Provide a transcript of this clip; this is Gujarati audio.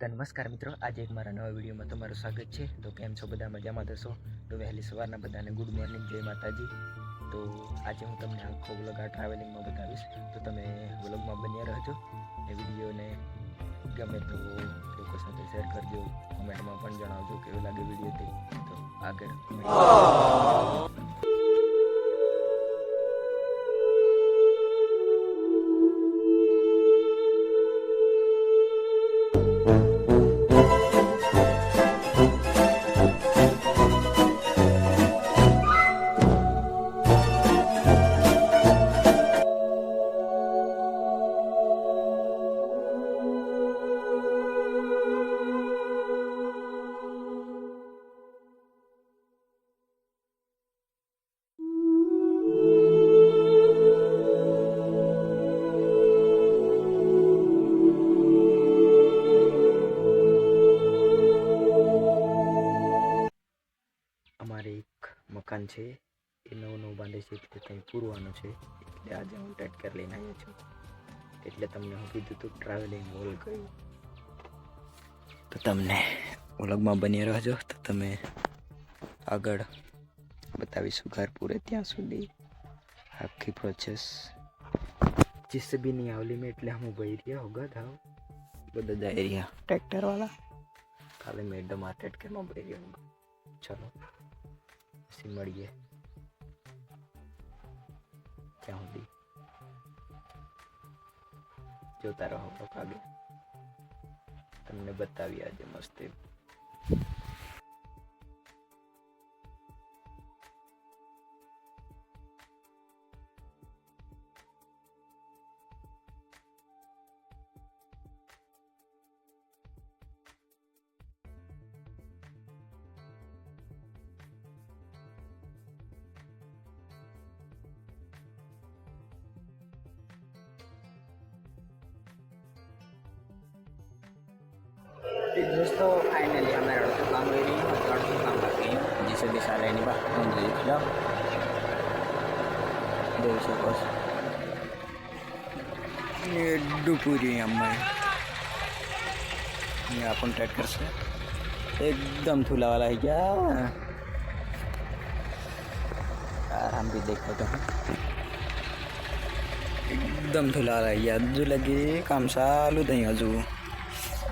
તો નમસ્કાર મિત્રો, આજે એક મારા નવા વિડીયોમાં તમારું સ્વાગત છે. તો કેમ છો બધા? મજામાં થશો તો વહેલી સવારના બધાને ગુડ મોર્નિંગ જય માતાજી. તો આજે હું તમને આખો વ્લોગ આ ટ્રાવેલિંગમાં બતાવીશ. તો તમે વ્લોગમાં બન્યા રહેજો. એ વિડીયોને ગમે તો લોકો સાથે શેર કરજો. કોમેન્ટમાં પણ જણાવજો કેવું લાગે વીડિયો તે. તો આગળ મકાન છે. એ નવું નવું બાંધે છે એટલે કંઈ પૂરવાનું છે. એટલે આજે હું ટેટકર લઈને આવ્યો છું. એટલે તમને હું કીધું હતું ટ્રાવેલિંગ વોલ કર્યું તો તમને વ્લોગમાં બની રહેજો. તો તમે આગળ બતાવીશું ઘર પૂરે ત્યાં સુધી. આખી પ્રોસેસ જીસે બી નહીં આવલી મેં એટલે હું ભાઈ રહ્યા હોગા થાવ બધા જાય રહ્યા. ટ્રેક્ટરવાળા કાલે મેડમ આ ટ્રેક્ટરમાં ભાઈ રહ્યો ચલો. પછી મળીએ. ત્યાં સુધી. જોતા રહો આગળ. તમને બતાવી આજે મસ્ત दोस्तों फाइनली काम रही काम कर जिसे दिशा दो सौ बस। ये डुपूरी ये कर एकदम थूला वाला है क्या? यार, हम भी देख लेते हैं। एकदम थूला वाला है यार। जो लगे, काम चालू नहीं हजू।